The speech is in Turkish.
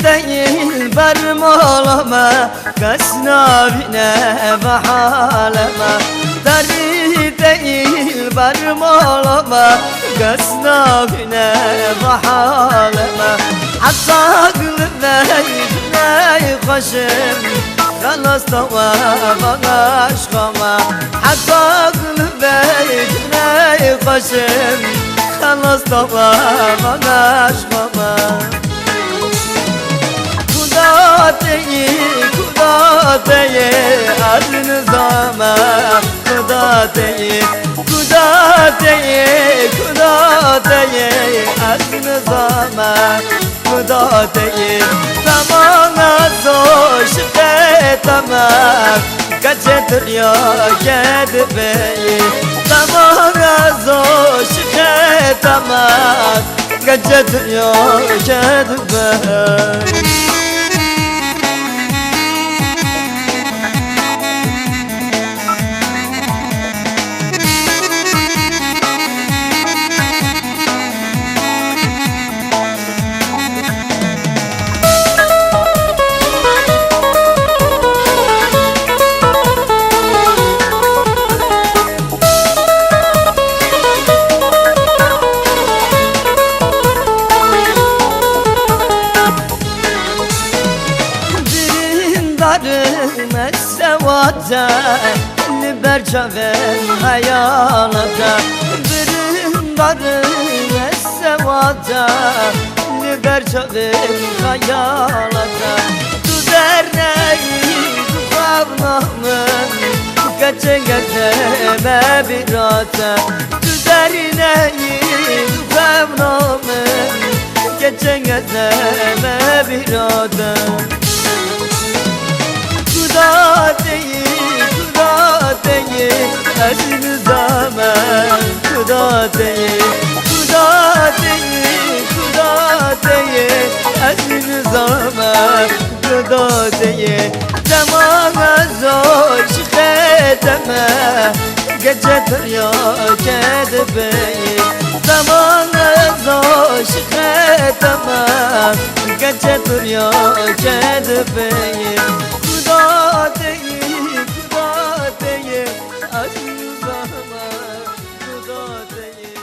Değil benim olama Kasnavine ve haleme Deri değil benim olama Kasnavine ve haleme Hatta gülüne kaşım Kalas tava bana aşkama Hatta gülüne kaşım Kalas tava bana aşkama Kudateyi, kudateyi Adını zama Kudateyi, kudateyi Kudateyi Adını zama Kudateyi Zamana zor şifre tamam Kaçırtıyor kedi beyi. Zamana zor şifre tamam Kaçırtıyor kedi beyi Birindarım esevata Liberçaven hayalata Birindarım esevata Liberçaven hayalata Tu derneği tu kavnamın Kaçın geçeme bir ata Tu derneği tu kavnamın Geçen geçeme bir ata değil Kuda değil, kuda değil Ez nizama gıda değil Demana zor şikayeteme Gece derya kedebeyi Demana zor şikayeteme Gece derya kedebeyi Kuda değil, kuda değil Ez nizama 我在一